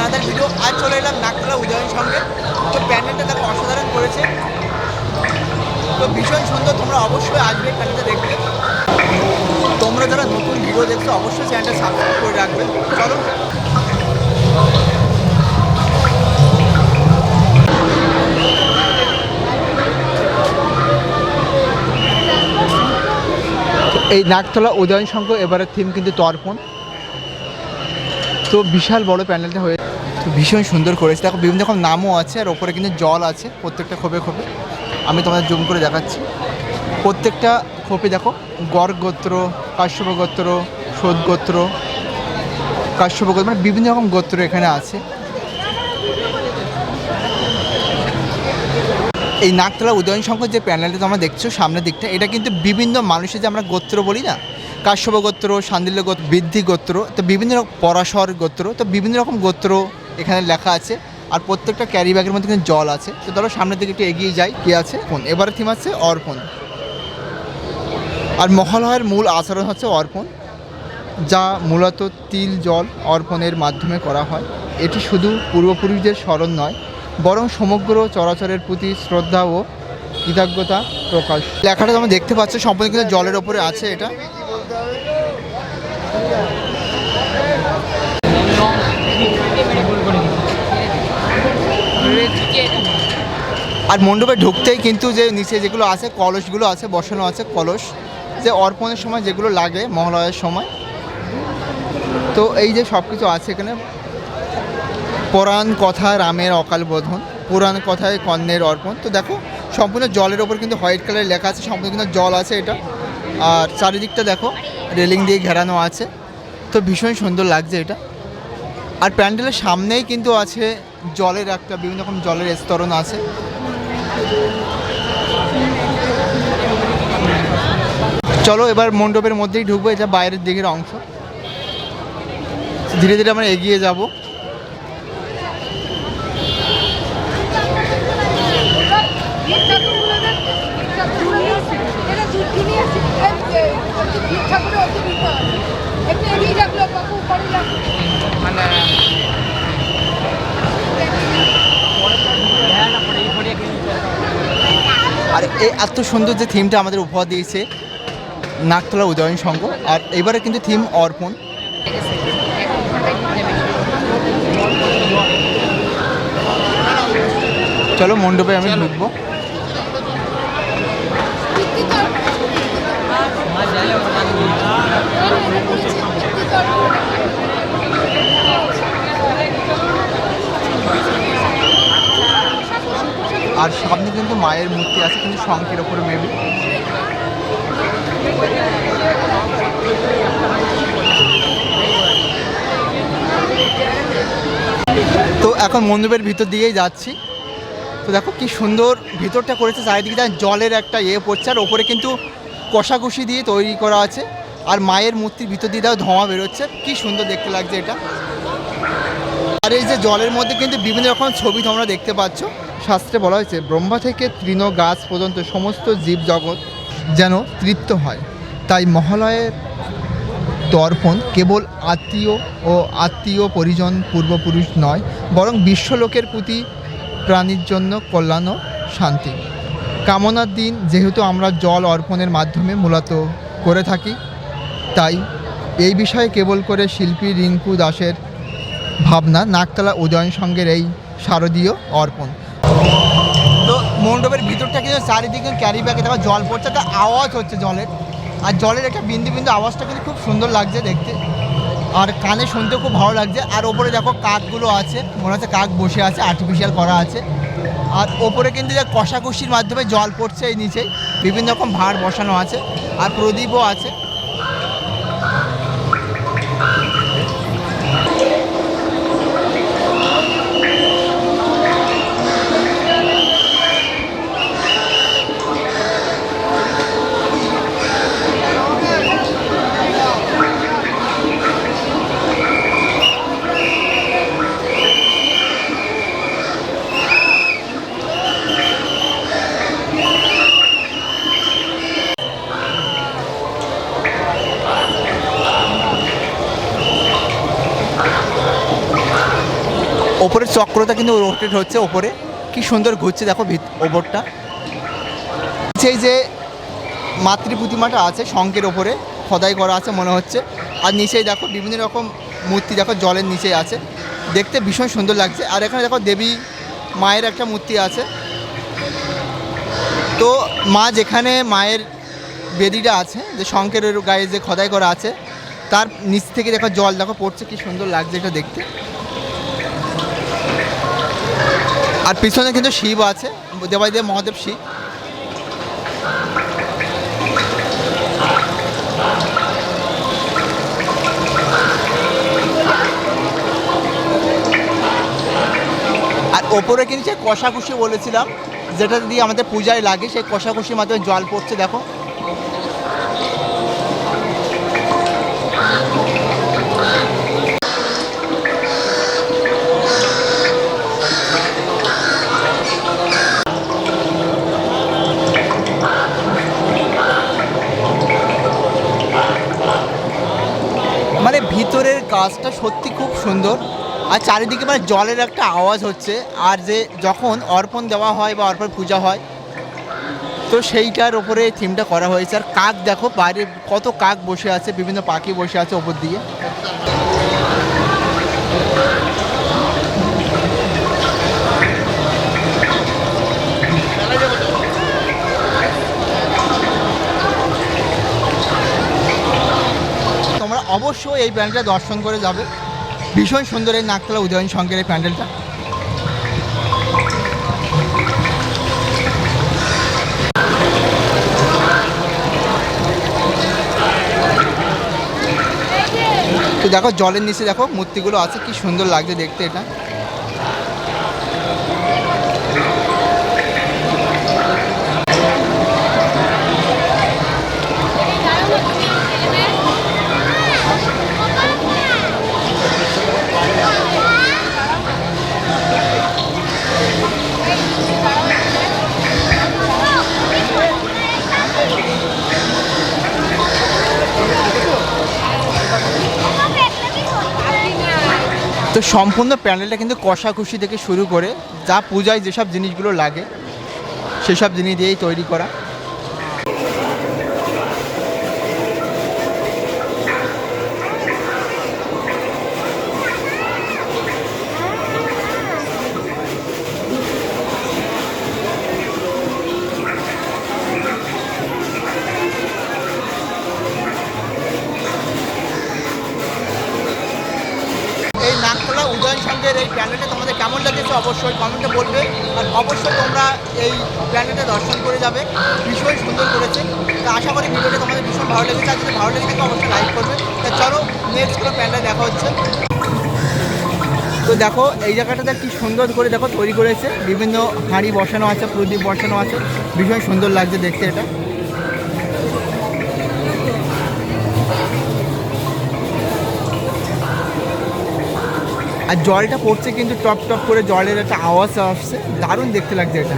Another video আজ চলে এলাম নাকতলা উদয়ন সঙ্গে। তো প্যান্ডেলটা দেখো অসাধারণ করেছে। তো ভীষণ সুন্দর, তোমরা অবশ্যই আসবে প্যান্ডেলটা দেখবে তোমরা যারা নতুন ভিডিও দেখছ, অবশ্যই চ্যানেলটা সাবস্ক্রাইব করে রাখবে। চলো। এই নাকতলা উদয়ন সংঘ এবারের থিম কিন্তু তর্পণ। তো বিশাল বড় প্যান্ডেলটা হয়েছে। ভীষণ সুন্দর করেছে। দেখো বিভিন্ন রকম নামও আছে আর ওপরে কিন্তু জল আছে প্রত্যেকটা খোপে খোপে আমি তোমাদের জুম করে দেখাচ্ছি। প্রত্যেকটা খোপে দেখো গড় গোত্র, কাশ্যপ গোত্র সোদ গোত্র, কাশ্যপ গোত্র মানে বিভিন্ন রকম গোত্র এখানে আছে। এই নাকতলা উদয়ন শঙ্কর যে প্যানেলটা তোমরা দেখছ সামনের দিকটা, এটা কিন্তু বিভিন্ন মানুষের যে আমরা গোত্র বলি না, কাশ্যপ গোত্র, সান্দিল্য গোত্র, বৃদ্ধি গোত্র, তো বিভিন্ন রকম পরাশর গোত্র, তো বিভিন্ন রকম গোত্র এখানে লেখা আছে, আর প্রত্যেকটা ক্যারি ব্যাগের মধ্যে কিন্তু জল আছে। তো ধরো সামনের দিকে একটু এগিয়ে যাই, কি আছে? কোন এবারে থিম আছে অর্পণ। আর মহালয়ের মূল আচরণ হচ্ছে অর্পণ, যা মূলত তিল জল অর্পণের মাধ্যমে করা হয়। এটি শুধু পূর্বপুরুষদের স্মরণ নয়, বরং সমগ্র চরাচরের প্রতি শ্রদ্ধা ও কৃতজ্ঞতা প্রকাশ। লেখাটা তোমরা দেখতে পাচ্ছ, সম্পূর্ণ কিন্তু জলের ওপরে আছে এটা। আর মণ্ডপে ঢুকতেই কিন্তু যে নিচে যেগুলো আছে, কলসগুলো আছে, বসানো আছে কলস, যে অর্পণের সময় যেগুলো লাগে, মহালয়ের সময়। তো এই যে সব কিছু আছে এখানে। পুরাণ কথা রামের অকাল বোধন, পুরাণ কথায় কর্ণের অর্পণ। তো দেখো, সম্পূর্ণ জলের ওপর কিন্তু হোয়াইট কালারের লেখা আছে, সম্পূর্ণ কিন্তু জল আছে এটা। আর চারিদিকটা দেখো, রেলিং দিয়ে ঘেরানো আছে। তো ভীষণ সুন্দর লাগছে এটা। আর প্যান্ডেলের সামনেই কিন্তু আছে জলের একটা, বিভিন্ন রকম জলের স্তরণ আছে। চলো এবার মণ্ডপের মধ্যেই ঢুকবো এটা বাইরের দিকের অংশ ধীরে ধীরে আমরা এগিয়ে যাব আর এই এত সুন্দর যে থিমটা আমাদের উপহার দিয়েছে নাকতলা উদয়ন সংঘ। আর এবারে কিন্তু থিম অর্পণ। চলো মণ্ডপে আমি ঢুকবো। আর সামনে কিন্তু মায়ের মূর্তি আছে, কিন্তু শঙ্কের ওপরে মেবি তো এখন মণ্ডপের ভিতর দিয়েই যাচ্ছি। তো দেখো কি সুন্দর ভিতরটা করেছে, চারিদিকে দেখেন জলের একটা ইয়ে পড়ছে, আর ওপরে কিন্তু কষাকষি দিয়ে তৈরি করা আছে। আর মায়ের মূর্তির ভিতর দিয়ে দেখো ধোঁয়া বেরোচ্ছে, কি সুন্দর দেখতে লাগছে এটা। আর এই যে জলের মধ্যে কিন্তু বিভিন্ন রকম ছবি তোমরা দেখতে পাচ্ছ। শাস্ত্রে বলা হয়েছে, ব্রহ্মা থেকে তৃণ গাছ পর্যন্ত সমস্ত জীব জগৎ যেন তৃপ্ত হয়। তাই মহালয়ের তর্পণ কেবল আত্মীয় ও আত্মীয় পরিজন পূর্বপুরুষ নয়, বরং বিশ্বলোকের প্রতি প্রাণীর জন্য কল্যাণ ও শান্তি। কামনার দিন যেহেতু আমরা জল অর্পণের মাধ্যমে মূলত করে থাকি, তাই এই বিষয়ে কেবল করে শিল্পী রিঙ্কু দাসের ভাবনা, নাকতলা উদয়ন সঙ্গের এই শারদীয় অর্পণ। মণ্ডপের ভিতরটা কিন্তু চারিদিকে ক্যারি ব্যাগে দেখো, জল পড়ছে, একটা আওয়াজ হচ্ছে জলের। আর জলের একটা বিন্দু বিন্দু আওয়াজটা কিন্তু খুব সুন্দর লাগছে দেখতে। আর কানে শুনতে খুব ভালো লাগছে। আর ওপরে দেখো কাকগুলো আছে, মনে হচ্ছে কাক বসে আছে আর্টিফিশিয়াল করা আছে। আর ওপরে কিন্তু যে কষাকষির মাধ্যমে জল পড়ছে এই নিচেই, বিভিন্ন রকম ভাঁড় বসানো আছে। আর প্রদীপও আছে। ওপরের চক্রটা কিন্তু রোটেট হচ্ছে, ওপরে। কি সুন্দর ঘুরছে, দেখো ওপরটা। সেই যে মাতৃ প্রতিমাটা আছে শঙ্কের ওপরে। খদাই করা আছে মনে হচ্ছে। আর নিচেই দেখো বিভিন্ন রকম মূর্তি, দেখো জলের নিচেই আছে। দেখতে ভীষণ সুন্দর লাগছে। আর এখানে দেখো দেবী মায়ের একটা মূর্তি আছে। তো মা যেখানে মায়ের বেদিটা আছে, যে শঙ্কের গায়ে যে খদাই করা আছে, তার নিচ থেকে দেখো জল দেখো পড়ছে, কি সুন্দর লাগছে এটা দেখতে। আর পিছনে কিন্তু শিব আছে দেবাই দেব মহাদেব শিব। আর ওপরে কিন্তু যে কষাকুষি বলেছিলাম, যেটা দিয়ে আমাদের পূজায় লাগে, সেই কষাকুষির মাধ্যমে জল পড়ছে, দেখো মানে কাজটা সত্যি খুব সুন্দর। আর চারিদিকে মানে জলের একটা আওয়াজ হচ্ছে। আর যে যখন অর্পণ দেওয়া হয় বা অর্পণ পূজা হয়, তো সেইটার ওপরে থিমটা করা হয়েছে। আর কাক দেখো, বাইরে কত কাক বসে আছে, বিভিন্ন পাখি বসে আছে ওপর দিয়ে তোমরা অবশ্যই এই প্যান্ডেলটা দর্শন করে যাবে। ভীষণ সুন্দর এই নাকতলা উদয়ন শঙ্করের এই প্যান্ডেলটা। তো দেখো জলের নিচে দেখো মূর্তিগুলো আছে, কি সুন্দর লাগছে দেখতে এটা। তো সম্পূর্ণ প্যান্ডেলটা কিন্তু কষাকষি থেকে শুরু করে যা পূজায় যেসব জিনিসগুলো লাগে, সেসব জিনিস দিয়েই তৈরি করা। সঙ্গের এই প্যান্ডেলটা তোমাদের কেমন লেগেছে অবশ্যই কমেন্টে বলবে। আর অবশ্যই তোমরা এই প্যান্ডেলটা দর্শন করে যাবে। ভীষণ সুন্দর করেছে। তো আশা করি ভিডিওটা তোমাদের ভীষণ ভালো লেগেছে। আর যদি ভালো লেগে থাকে অবশ্যই লাইক করবে। তা চলো নেক্সট কোনো প্যান্ডেল দেখা হচ্ছে। তো দেখো, এই জায়গাটাতে কি সুন্দর করে দেখো তৈরি করেছে। বিভিন্ন হাঁড়ি বসানো আছে, প্রদীপ বসানো আছে। ভীষণ সুন্দর লাগছে দেখতে এটা। আর জলটা পড়ছে কিন্তু টপ টপ করে জলের একটা আওয়াজ আসছে। দারুণ দেখতে লাগছে এটা।